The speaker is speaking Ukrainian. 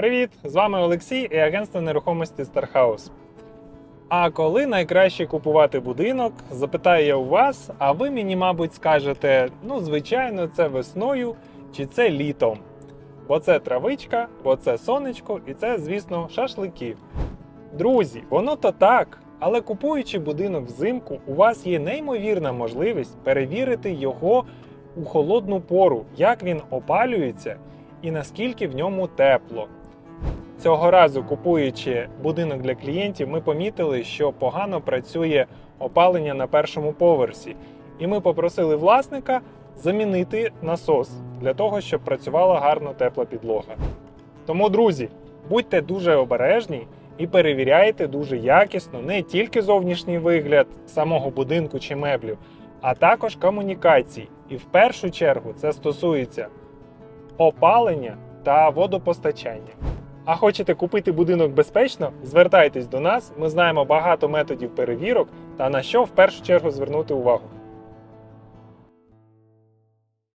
Привіт! З вами Олексій і агентство нерухомості Стархаус. А коли найкраще купувати будинок, запитаю я у вас, а ви мені, мабуть, скажете: ну, звичайно, це весною чи це літом. Бо це травичка, бо це сонечко і це, звісно, шашлики. Друзі, воно то так. Але купуючи будинок взимку, у вас є неймовірна можливість перевірити його у холодну пору, як він опалюється і наскільки в ньому тепло. Цього разу, купуючи будинок для клієнтів, ми помітили, що погано працює опалення на першому поверсі, і ми попросили власника замінити насос для того, щоб працювала гарно тепла підлога. Тому, друзі, будьте дуже обережні і перевіряйте дуже якісно не тільки зовнішній вигляд самого будинку чи меблів, а також комунікацій. І в першу чергу це стосується опалення та водопостачання. А хочете купити будинок безпечно? Звертайтесь до нас. Ми знаємо багато методів перевірок та на що в першу чергу звернути увагу.